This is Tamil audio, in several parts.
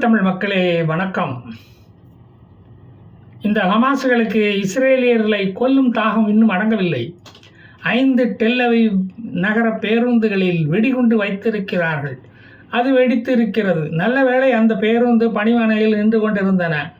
தமிழ் மக்களே வணக்கம். இந்த ஹமாசுகளுக்கு இஸ்ரேலியர்களை கொல்லும் தாகம் இன்னும் அடங்கவில்லை. ஐந்து டெல்லவை நகர பேருந்துகளில் வெடிகுண்டு வைத்திருக்கிறார்கள். அது வெடித்திருக்கிறது. நல்ல வேளை அந்த பேருந்து பணிமனையில் நின்று கொண்டிருந்தன.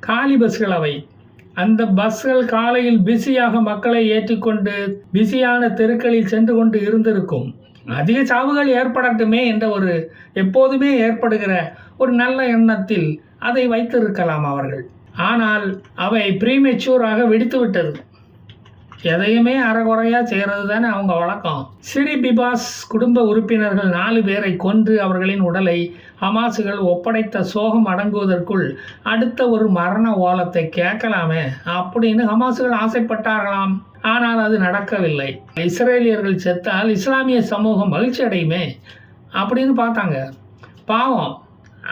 காலி பஸ்கள் அவை. அந்த பஸ்கள் காலையில் பிஸியாக மக்களை ஏற்றிக்கொண்டு பிஸியான தெருக்களில் சென்று கொண்டு இருந்திருக்கும். அதிக சாவுகள் ஏற்படட்டுமே என்ற ஒரு எப்போதுமே ஏற்படுகிற ஒரு நல்ல எண்ணத்தில் அதை வைத்திருக்கலாம் அவர்கள். ஆனால் அவை ப்ரீமெச்சூராக வெடித்து விட்டது. எதையுமே அறகுறையாக செய்கிறது தானே அவங்க வழக்கம். சிரி பிபாஸ் குடும்ப உறுப்பினர்கள் நாலு பேரை கொன்று அவர்களின் உடலை ஹமாசுகள் ஒப்படைத்த சோகம் அடங்குவதற்குள் அடுத்த ஒரு மரண ஓலத்தை கேட்கலாமே அப்படின்னு ஹமாசுகள் ஆசைப்பட்டார்களாம். ஆனால் அது நடக்கவில்லை. இஸ்ரேலியர்கள் செத்தால் இஸ்லாமிய சமூகம் மகிழ்ச்சி அடையுமே அப்படின்னு பார்த்தாங்க. பாவம்.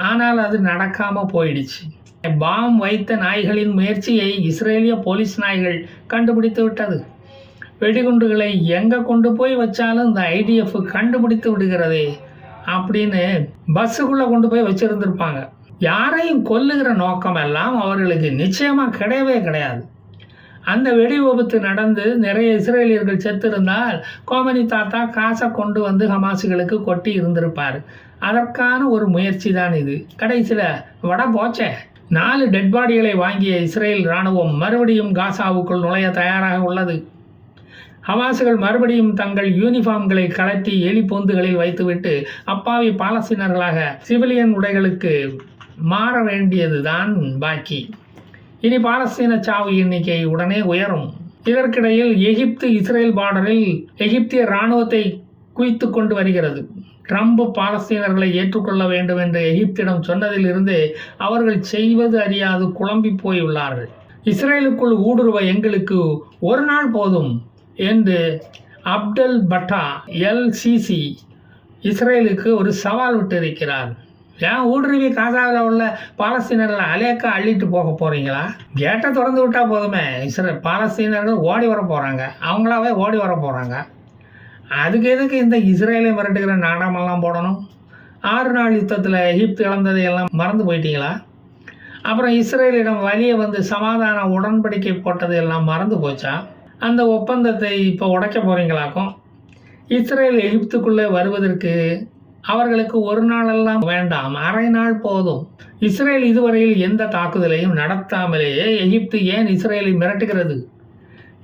ஆனால் அது நடக்காமல் போயிடுச்சு. பாம் வைத்த நாய்களின் முயற்சியை இஸ்ரேலிய போலீஸ் நாய்கள் கண்டுபிடித்து விட்டது. வெடிகுண்டுகளை எங்கே கொண்டு போய் வச்சாலும் இந்த ஐடிஎஃப் கண்டுபிடித்து விடுகிறதே. அப்படின்னு பஸ்ஸுக்குள்ளே கொண்டு போய் வச்சுருந்துருப்பாங்க. யாரையும் கொல்லுகிற நோக்கமெல்லாம் அவர்களுக்கு நிச்சயமாக கிடையவே கிடையாது. அந்த வெடி விபத்து நடந்து நிறைய இஸ்ரேலியர்கள் செத்திருந்தால் கோமனி தாத்தா காசை கொண்டு வந்து ஹமாசுகளுக்கு கொட்டி இருந்திருப்பார். அதற்கான ஒரு முயற்சி தான் இது. கடைசியில் வட போச்சே. நாலு டெட் பாடிகளை வாங்கிய இஸ்ரேல் இராணுவம் மறுபடியும் காசாவுக்குள் நுழைய தயாராக உள்ளது. ஹமாசுகள் மறுபடியும் தங்கள் யூனிஃபார்ம்களை கலட்டி எலி பொந்துகளில் வைத்துவிட்டு அப்பாவி பாலஸ்தீனர்களாக சிவிலியன் உடைகளுக்கு மாற வேண்டியதுதான் பாக்கி. இனி பாலஸ்தீன சாவு எண்ணிக்கை உடனே உயரும். இதற்கிடையில் எகிப்து இஸ்ரேல் பார்டரில் எகிப்திய இராணுவத்தை குவித்து கொண்டு வருகிறது. ட்ரம்ப் பாலஸ்தீனர்களை ஏற்றுக்கொள்ள வேண்டும் என்று எகிப்திடம் சொன்னதிலிருந்து அவர்கள் செய்வது அறியாது குழம்பி போயுள்ளார்கள். இஸ்ரேலுக்குள் ஊடுருவ எங்களுக்கு ஒரு நாள் போதும். என்று அப்டல் பட்டா எல்சிசி இஸ்ரேலுக்கு ஒரு சவால் விட்டிருக்கிறார். ஏன் ஊடுருவி காசாவில் உள்ள பாலஸ்தீனர்களை அலேக்கா அள்ளிட்டு போக போகிறீங்களா கேட்டை திறந்து விட்டால் போதுமே. இஸ்ரே பாலஸ்தீனர்கள் ஓடி வர போகிறாங்க அவங்களாவே ஓடி வர போகிறாங்க அதுக்கு எதுக்கு இந்த இஸ்ரேலை மிரட்டுகிற நாடகமெல்லாம் போடணும்? ஆறு நாள் யுத்தத்தில் எகிப்து இழந்ததை எல்லாம் மறந்து போயிட்டீங்களா? அப்புறம் இஸ்ரேலிடம் வழியை வந்து சமாதான உடன்படிக்கை போட்டது எல்லாம் மறந்து போச்சா? அந்த ஒப்பந்தத்தை இப்போ உடைக்க போகிறீங்களாக்கும் இஸ்ரேல் எகிப்துக்குள்ளே வருவதற்கு அவர்களுக்கு ஒரு நாளெல்லாம் வேண்டாம் அரை நாள் போதும். இஸ்ரேல் இதுவரையில் எந்த தாக்குதலையும் நடத்தாமலேயே எகிப்து ஏன் இஸ்ரேலை மிரட்டுகிறது?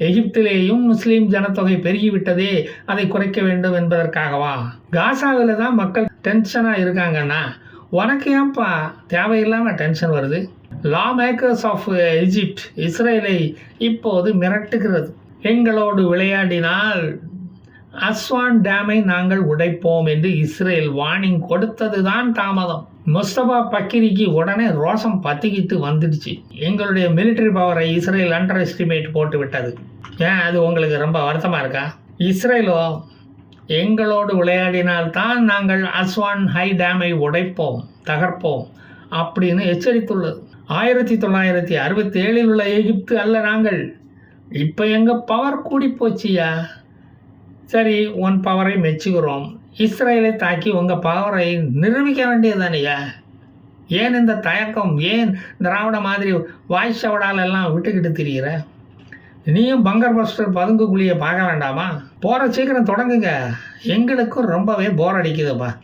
எகிப்திலேயும் முஸ்லீம் ஜனத்தொகை பெருகிவிட்டதே அதை குறைக்க வேண்டும் என்பதற்காகவா? காசாவில் தான் மக்கள் டென்ஷனாக இருக்காங்கன்னா உனக்கு ஏன்ப்பா தேவையில்லாமல் டென்ஷன் வருது? லா மேக்கர்ஸ் ஆஃப் எஜிப்ட் இஸ்ரேலை இப்போது மிரட்டுகிறது. எங்களோடு விளையாடினால் அஸ்வான் டேமை நாங்கள் உடைப்போம் என்று இஸ்ரேல் வார்னிங் கொடுத்தது தான் தாமதம். முஸ்தபா பக்கிரிக்கு உடனே ரோஷம் பத்திக்கிட்டு வந்துடுச்சு. எங்களுடைய மிலிட்டரி பவரை இஸ்ரேல் அண்டர் எஸ்டிமேட் போட்டு விட்டது ஏன் அது உங்களுக்கு ரொம்ப வருத்தமாக இருக்கா? இஸ்ரேலோ எங்களோடு விளையாடினால் தான் நாங்கள் அஸ்வான் ஹை டேமை உடைப்போம் தகர்ப்போம் அப்படின்னு எச்சரித்துள்ளது. ஆயிரத்தி தொள்ளாயிரத்தி அறுபத்தி ஏழில் உள்ள எகிப்து அல்ல நாங்கள். இப்போ எங்கள் பவர் கூடி போச்சியா? சரி உன் பவரை மெச்சுகிறோம் இஸ்ரேலை தாக்கி உங்கள் பவரை நிரூபிக்க வேண்டியதுதானையா? ஏன் இந்த தயக்கம்? ஏன் திராவிட மாதிரி வாய் சவடால் எல்லாம் விட்டுக்கிட்டு திரிகிற நீயும் பங்கர் பஸ்டர் பதுங்கு குழியை பார்க்க வேண்டாமா? போகிற சீக்கிரம் தொடங்குங்க. எங்களுக்கும் ரொம்பவே போர் அடிக்குதுப்பா.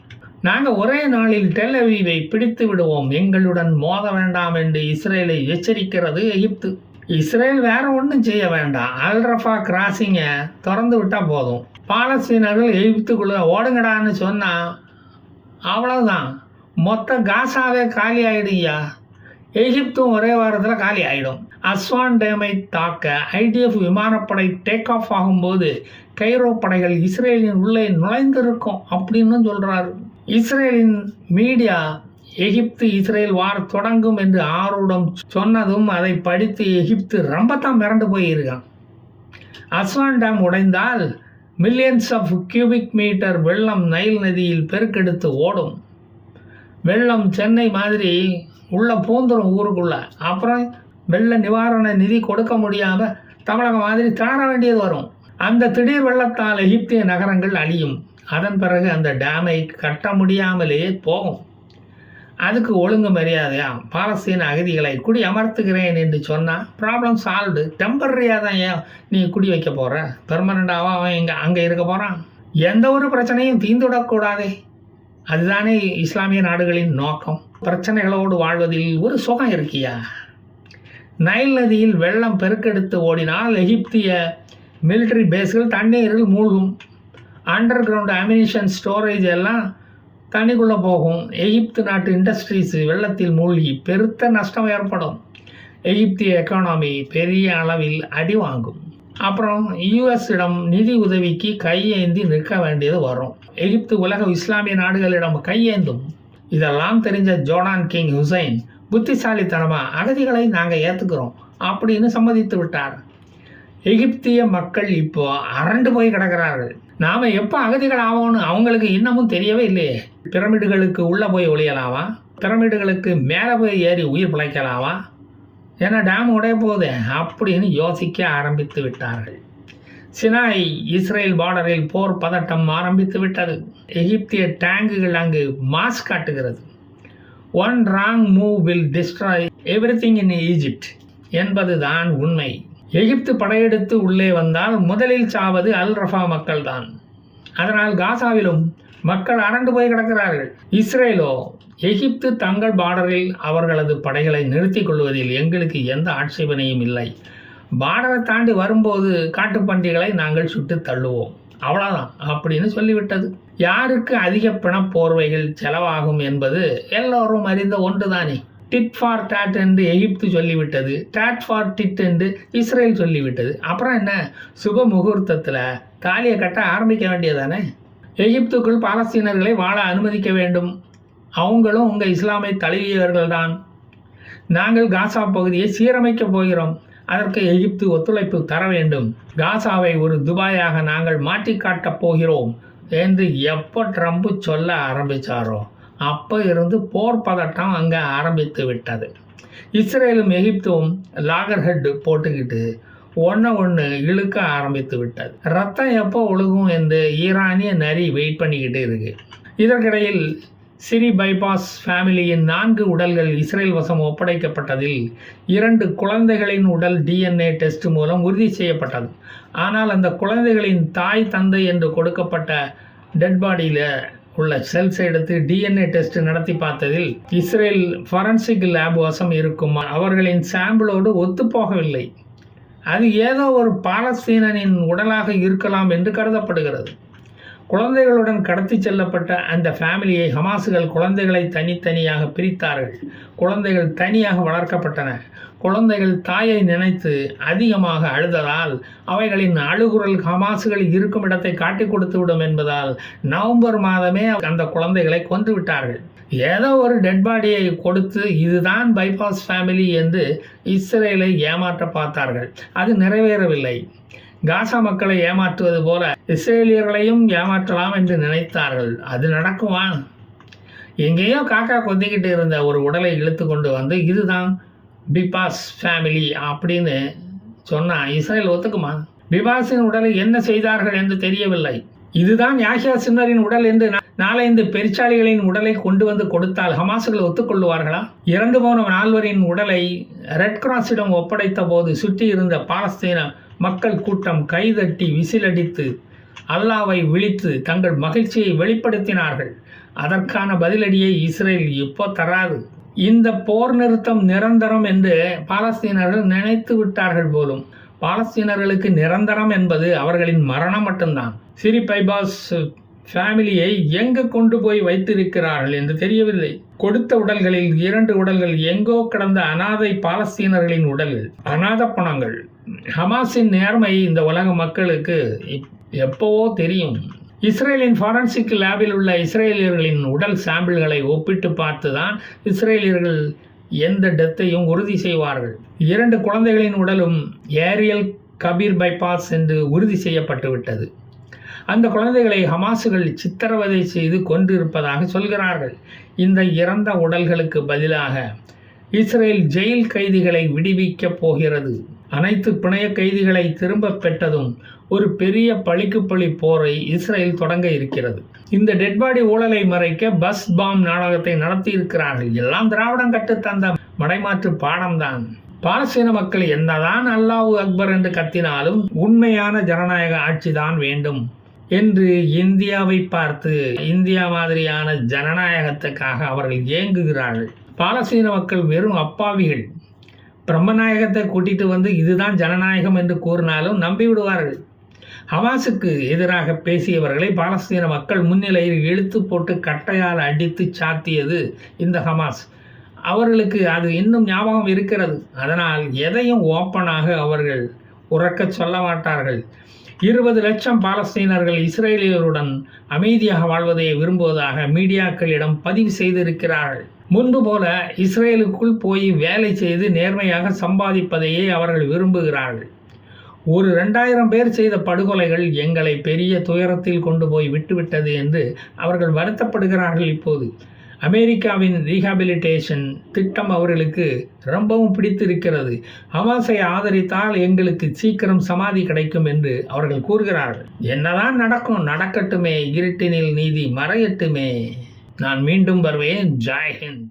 நாங்கள் ஒரே நாளில் டெல்லவீவை பிடித்து விடுவோம். எங்களுடன் மோத வேண்டாம் என்று இஸ்ரேலை எச்சரிக்கிறது எகிப்து. இஸ்ரேல் வேற ஒன்றும் செய்ய வேண்டாம். அல்ரஃபா கிராசிங்கை திறந்து விட்டால் போதும். பாலஸ்தீனர்கள் எகிப்துக்குள்ளே ஓடுங்கடான்னு சொன்னால் அவ்வளோதான் மொத்த காசாவே காலி ஆகிடுங்கய்யா எகிப்தும் ஒரே வாரத்தில் காலி ஆகிடும் அஸ்வான் டேமை தாக்க ஐடிஎஃப் விமானப்படை டேக் ஆஃப் ஆகும்போது கைரோ படைகள் இஸ்ரேலின் உள்ளே நுழைந்திருக்கும் அப்படின்னு சொல்கிறாரு இஸ்ரேலின் மீடியா எகிப்து இஸ்ரேல் வார் தொடங்கும் என்று ஆர்வம் சொன்னதும் அதை படித்து எகிப்து ரொம்பத்தான் மிரண்டு போயிருக்கான். அஸ்வான் டேம் உடைந்தால் மில்லியன்ஸ் ஆஃப் கியூபிக் மீட்டர் வெள்ளம் நைல் நதியில் பெருக்கெடுத்து ஓடும். வெள்ளம் சென்னை மாதிரி உள்ள பூந்துரும் ஊருக்குள்ள. அப்புறம் வெள்ள நிவாரண நிதி கொடுக்க முடியாமல் தமிழகம் மாதிரி திணற வேண்டியது வரும். அந்த திடீர் வெள்ளத்தால் எகிப்திய நகரங்கள் அழியும். அதன் பிறகு அந்த டேமை கட்ட முடியாமலேயே போகும். அதுக்கு ஒழுங்கு மரியாதையா பாலஸ்தீன அகதிகளை குடி அமர்த்துகிறேன் என்று சொன்னால் ப்ராப்ளம் சால்வ்டு டெம்பரரியாக தான் ஏன் நீ குடி வைக்க போகிற பெர்மனண்டாக அவன் இங்கே அங்கே இருக்க போகிறான் எந்த ஒரு பிரச்சனையும் தீந்துவிடக்கூடாதே அதுதானே இஸ்லாமிய நாடுகளின் நோக்கம். பிரச்சனைகளோடு வாழ்வதில் ஒரு சுகம் இருக்கியா? நைல் நதியில் வெள்ளம் பெருக்கெடுத்து ஓடினால் எகிப்திய மிலிட்டரி பேஸ்கள் தண்ணீரில் மூழ்கும். அண்டர் கிரவுண்ட் அமினிஷன் ஸ்டோரேஜ் எல்லாம் தண்ணிக்குள்ளே போகும். எகிப்து நாட்டு இண்டஸ்ட்ரீஸ் வெள்ளத்தில் மூழ்கி பெருத்த நஷ்டம் ஏற்படும். எகிப்திய எக்கானமி பெரிய அளவில் அடி வாங்கும். அப்புறம் யுஎஸ்ஸிடம் நிதி உதவிக்கு கையேந்தி நிற்க வேண்டியது வரும். எகிப்து உலக இஸ்லாமிய நாடுகளிடம் கையேந்தும். இதெல்லாம் தெரிஞ்ச ஜோர்டான் கிங் ஹுசைன் புத்திசாலித்தனமாக அகதிகளை நாங்கள் ஏற்றுக்கிறோம் அப்படின்னு சம்மதித்து விட்டார். எகிப்திய மக்கள் இப்போ அரண்டு போய் கிடக்கிறார்கள். நாம் எப்போ அகதிகள் ஆவோன்னு அவங்களுக்கு இன்னமும் தெரியவே இல்லையே. பிரமிடுகளுக்கு உள்ளே போய் ஒளியலாமா பிரமிடுகளுக்கு மேலே போய் ஏறி உயிர் பிழைக்கலாமா ஏன்னா டேம் உடைய போதே அப்படின்னு யோசிக்க ஆரம்பித்து விட்டார்கள். சினாய் இஸ்ரேல் பார்டரில் போர் பதட்டம் ஆரம்பித்து விட்டது. எகிப்திய டேங்குகள் அங்கு மாஸ் காட்டுகிறது. One wrong move will destroy everything in Egypt என்பதுதான் உண்மை. எகிப்து படையெடுத்து உள்ளே வந்தால் முதலில் சாவது அல் ரஃபா மக்கள்தான். அதனால் காசாவிலும் மக்கள் அரண்டு போய் கிடக்கிறார்கள். இஸ்ரேலோ எகிப்து தங்கள் பார்டரில் அவர்களது படைகளை நிறுத்திக் கொள்வதில் எங்களுக்கு எந்த ஆட்சேபனையும் இல்லை. பார்டரை தாண்டி வரும்போது காட்டுப்பன்றிகளை நாங்கள் சுட்டு தள்ளுவோம். அவ்வளோதான் அப்படின்னு சொல்லிவிட்டது. யாருக்கு அதிக பிணப்போர்வைகள் செலவாகும் என்பது எல்லோரும் அறிந்த ஒன்றுதானே. டிட் ஃபார் டாட் என்று எகிப்து சொல்லிவிட்டது டாட் ஃபார் டிட் என்று இஸ்ரேல் சொல்லிவிட்டது. அப்புறம் என்ன? சுப முகூர்த்தத்தில் தாலியை கட்ட ஆரம்பிக்க வேண்டியதானே எகிப்துக்குள் பாலஸ்தீனர்களை வாழ அனுமதிக்க வேண்டும். அவங்களும் உங்கள் இஸ்லாமை தழுவியவர்கள்தான். நாங்கள் காசா பகுதியை சீரமைக்கப் போகிறோம். அதற்கு எகிப்து ஒத்துழைப்பு தர வேண்டும். காசாவை ஒரு துபாயாக நாங்கள் மாற்றி காட்டப் போகிறோம் என்று எப்போ ட்ரம்ப் சொல்ல ஆரம்பித்தாரோ அப்போ இருந்து போர் பதட்டம் அங்கே ஆரம்பித்து விட்டது. இஸ்ரேலும் எகிப்தும் லாகர்ஹெட் போட்டுக்கிட்டு ஒன்று ஒன்று இழுக்க ஆரம்பித்து விட்டது. ரத்தம் எப்போ ஒழுகும் என்று ஈரானிய நரி வெயிட் பண்ணிக்கிட்டு இருக்கு. இதற்கிடையில் சிரி பைபாஸ் ஃபேமிலியின் நான்கு உடல்கள் இஸ்ரேல் வசம் ஒப்படைக்கப்பட்டதில் இரண்டு குழந்தைகளின் உடல் டிஎன்ஏ டெஸ்ட் மூலம் உறுதி செய்யப்பட்டது. ஆனால் அந்த குழந்தைகளின் தாய் தந்தை என்று கொடுக்கப்பட்ட டெட் பாடியில் உள்ள செல்ஸ் எடுத்து டிஎன்ஏ டெஸ்ட் நடத்தி பார்த்ததில் இஸ்ரேல் ஃபரன்சிக் லேப் வசம் இருக்கும்? அவர்களின் சாம்பிளோடு ஒத்துப்போகவில்லை அது ஏதோ ஒரு பாலஸ்தீனனின் உடலாக இருக்கலாம் என்று கருதப்படுகிறது. குழந்தைகளுடன் கடத்தி செல்லப்பட்ட அந்த ஃபேமிலியை ஹமாசுகள் குழந்தைகளை தனித்தனியாக பிரித்தார்கள். குழந்தைகள் தனியாக வளர்க்கப்பட்டன. குழந்தைகள் தாயை நினைத்து அதிகமாக அழுததால் அவைகளின் அழுகுரல் ஹமாசுகள் இருக்கும் இடத்தை காட்டி கொடுத்து விடும் என்பதால் நவம்பர் மாதமே அந்த குழந்தைகளை கொன்று விட்டார்கள். ஏதோ ஒரு டெட் பாடியை கொடுத்து இதுதான் பைபாஸ் ஃபேமிலி என்று இஸ்ரேலை ஏமாற்ற பார்த்தார்கள். அது நிறைவேறவில்லை. காசா மக்களை ஏமாற்றுவது போல இஸ்ரேலியர்களையும் ஏமாற்றலாம் என்று நினைத்தார்கள். அது நடக்குமா? எங்கேயோ காக்கா கொத்திக்கிட்டு இருந்த ஒரு உடலை இழுத்து கொண்டு வந்து இதுதான் பிபாஸ் ஃபேமிலி அப்படின்னு சொன்னான் இஸ்ரேல் ஒத்துக்குமா? பிபாஸின் உடலை என்ன செய்தார்கள் என்று தெரியவில்லை. இதுதான் யாஹியா சின்னரின் உடல் என்று நா- நாலைந்து பெருச்சாளிகளின் உடலை கொண்டு வந்து கொடுத்தால் ஹமாசுகள் ஒத்துக்கொள்வார்களா இறந்து போன நால்வரின் உடலை ரெட் கிராஸிடம் ஒப்படைத்த போது சுற்றி இருந்த பாலஸ்தீன மக்கள் கூட்டம் கைதட்டி விசிலடித்து அல்லாவை விழித்து தங்கள் மகிழ்ச்சியை வெளிப்படுத்தினார்கள். அதற்கான பதிலடியை இஸ்ரேல் இப்போ தராது. இந்த போர் நிறுத்தம் நிரந்தரம் என்று பாலஸ்தீனர்கள் நினைத்து விட்டார்கள் போலும் பாலஸ்தீனர்களுக்கு நிரந்தரம் என்பது அவர்களின் மரணம் மட்டும்தான். சிரி பைபாஸ் ஃபேமிலியை எங்கு கொண்டு போய் வைத்திருக்கிறார்கள் என்று தெரியவில்லை. கொடுத்த உடல்களில் இரண்டு உடல்கள் எங்கோ கிடந்த அனாதை பாலஸ்தீனர்களின் உடல்கள் அனாத பணங்கள். ஹமாஸின் நேர்மை இந்த உலக மக்களுக்கு எப்போவோ தெரியும். இஸ்ரேலின் ஃபாரன்சிக் லேபில் உள்ள இஸ்ரேலியர்களின் உடல் சாம்பிள்களை ஒப்பிட்டு பார்த்து தான் இஸ்ரேலியர்கள் எந்த டெத்தையும் உறுதி செய்வார்கள். இரண்டு குழந்தைகளின் உடலும் ஏரியல் கபீர் பைபாஸ் என்று உறுதி செய்யப்பட்டுவிட்டது அந்த குழந்தைகளை ஹமாசுகள் சித்திரவதை செய்து கொண்டிருப்பதாக சொல்கிறார்கள். இந்த இறந்த உடல்களுக்கு பதிலாக இஸ்ரேல் ஜெயில் கைதிகளை விடுவிக்கப் போகிறது. அனைத்து பிணைய கைதிகளை திரும்ப பெற்றதும் ஒரு பெரிய பழிக்கு பழி போரை இஸ்ரேல் தொடங்க இருக்கிறது. இந்த டெட்பாடி ஊழலை மறைக்க பஸ் பாம் நாடகத்தை நடத்தி இருக்கிறார்கள் எல்லாம் திராவிடம் கற்றுத்தந்த மடைமாற்று பாடம்தான். பாலஸ்தீன மக்கள் என்னதான் அல்லாஹூ அக்பர் என்று கத்தினாலும் உண்மையான ஜனநாயக ஆட்சிதான் வேண்டும் என்று இந்தியாவை பார்த்து இந்தியா மாதிரியான ஜனநாயகத்துக்காக அவர்கள் இயங்குகிறார்கள் பாலஸ்தீன மக்கள் வெறும் அப்பாவிகள். பிரம்மநாயகத்தை கூட்டிட்டு வந்து இதுதான் ஜனநாயகம் என்று கூறினாலும் நம்பிவிடுவார்கள் ஹமாஸுக்கு எதிராக பேசியவர்களை பாலஸ்தீன மக்கள் முன்னிலையில் இழுத்து போட்டு கட்டையால் அடித்து சாத்தியது இந்த ஹமாஸ். அவர்களுக்கு அது இன்னும் ஞாபகம் இருக்கிறது. அதனால் எதையும் ஓப்பனாக அவர்கள் உறக்க சொல்ல மாட்டார்கள். இருபது லட்சம் பாலஸ்தீனர்கள் இஸ்ரேலியருடன் அமைதியாக வாழ்வதை விரும்புவதாக மீடியாக்களிடம் பதிவு செய்திருக்கிறார்கள். முன்பு போல இஸ்ரேலுக்குள் போய் வேலை செய்து நேர்மையாக சம்பாதிப்பதையே அவர்கள் விரும்புகிறார்கள். ஒரு ரெண்டாயிரம் பேர் செய்த படுகொலைகள் எங்களை பெரிய துயரத்தில் கொண்டு போய் விட்டுவிட்டது என்று அவர்கள் வருத்தப்படுகிறார்கள் இப்போது. அமெரிக்காவின் ரீஹாபிலிட்டேஷன் திட்டம் அவர்களுக்கு ரொம்பவும் பிடித்திருக்கிறது. ஹமாஸை ஆதரித்தால் எங்களுக்கு சீக்கிரம் சமாதி கிடைக்கும் என்று அவர்கள் கூறுகிறார்கள். என்னதான் நடக்கும் நடக்கட்டுமே இருட்டினில் நீதி மறையட்டுமே. நான் மீண்டும் வருவேன். ஜெய்ஹிந்த்